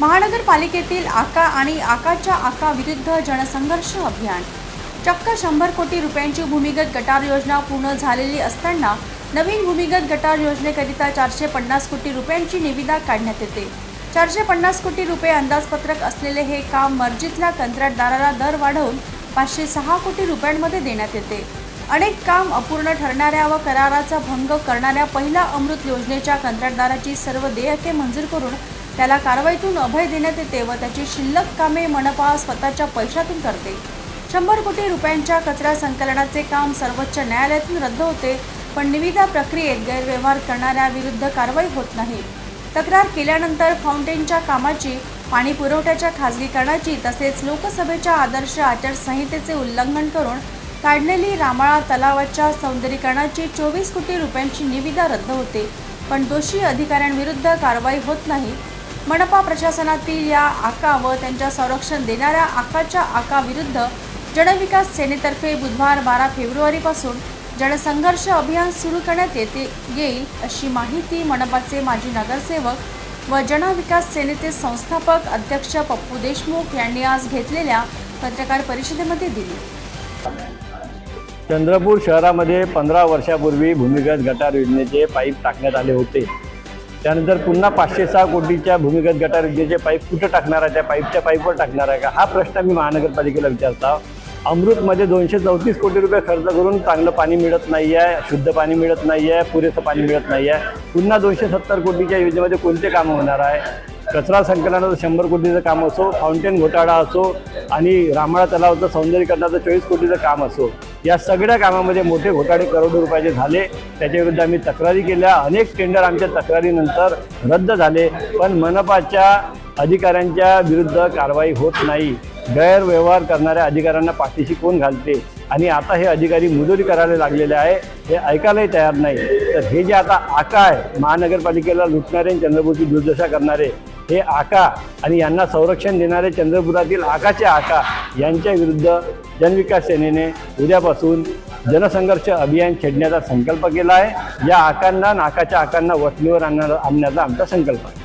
महानगरपालिकेतील आका आणि आकाच्या आका विरुद्ध जनसंघर्ष अभियान. चक्क शंभर कोटी रुपयांची भूमिगत गटार योजना पूर्ण झालेली असताना नवीन भूमिगत गटार योजनेकरिता चारशे पन्नास कोटी रुपयांची निविदा काढण्यात येते. चारशे पन्नास कोटी रुपये अंदाजपत्रक असलेले हे काम मर्जीतल्या कंत्राटदाराला दर वाढवून पाचशे सहा कोटी रुपयांमध्ये देण्यात येते. अनेक काम अपूर्ण ठरणाऱ्या व कराराचा भंग करणाऱ्या पहिला अमृत योजनेच्या कंत्राटदाराची सर्व देयके मंजूर करून त्याला कारवाईतून अभय देण्यात येते व त्याची शिल्लक कामे मनपा स्वतःच्या पैशातून करते. शंभर कोटी रुपयांच्या कचरा संकलनाचे काम सर्वोच्च न्यायालयातून रद्द होते पण निविदा प्रक्रियेत गैरव्यवहार करणाऱ्या विरुद्ध कारवाई होत नाही. तक्रार केल्यानंतर फाउंटेनच्या कामाची पाणी पुरवठ्याच्या खाजगीकरणाची तसेच लोकसभेच्या आदर्श आचारसंहितेचे उल्लंघन करून काढलेली रामाळा तलावाच्या सौंदर्यीकरणाची चोवीस कोटी रुपयांची निविदा रद्द होते. पण दोषी अधिकाऱ्यांविरुद्ध कारवाई होत नाही मनपा प्रशासनातील या आका व त्यांच्या संरक्षण देणाऱ्या आकाच्या आका विरुद्ध जनविकास सेनेतर्फे बुधवार बारा फेब्रुवारीपासून जनसंघर्ष अभियान सुरू करण्यात येते येईल अशी माहिती मनपाचे माजी नगरसेवक व जनविकास सेनेचे संस्थापक अध्यक्ष पप्पू देशमुख यांनी आज घेतलेल्या पत्रकार परिषदेमध्ये दिली. चंद्रपूर शहरामध्ये पंधरा वर्षापूर्वी भूमिगत गटार योजनेचे पाईप टाकण्यात आले होते. त्यानंतर पुन्हा पाचशे सहा कोटीच्या भूमिगत गटार विजेचे पाईप कुठं टाकणार आहे त्या पाईपच्या पाईपवर टाकणार आहे का? हा प्रश्न मी महानगरपालिकेला विचारता. अमृतमध्ये दोनशे चौतीस कोटी रुपये खर्च करून चांगलं पाणी मिळत नाही आहे शुद्ध पाणी मिळत नाही आहे पुरेसं पाणी मिळत नाही आहे पुन्हा दोनशे सत्तर कोटीच्या योजनेमध्ये कोणते कामं होणार आहे? कचरा संकलनाचं शंभर कोटीचं काम असो फाउंटेन घोटाळा असो आणि रामाळा तलावाचं सौंदर्यीकरणाचं चोवीस कोटीचं काम असो या सगळ्या कामामध्ये मोठे घोटाळे करोडो रुपयाचे झाले. त्याच्याविरुद्ध आम्ही तक्रारी केल्या. अनेक टेंडर आमच्या तक्रारीनंतर रद्द झाले. पण मनपाच्या अधिकाऱ्यांच्या विरुद्ध कारवाई होत नाही. गैरव्यवहार करणाऱ्या अधिकाऱ्यांना पाठीशी कोण घालते? आणि आता हे अधिकारी मुजोरी करायला लागलेले आहे हे ऐकायलाही तयार नाही. तर हे जे आता आका आहे महानगरपालिकेला लुटणारे आणि चंद्रपूरची दुर्दशा करणारे हे आका आणि यांना संरक्षण देणारे चंद्रपुरातील आकाचे आका यांच्या विरुद्ध जनविकास सेनेने उद्यापासून जनसंघर्ष अभियान छेडण्याचा संकल्प केला आहे. या आकांना नाकाच्या आकांना वटणीवर आणणार आणण्याचा आमचा संकल्प आहे.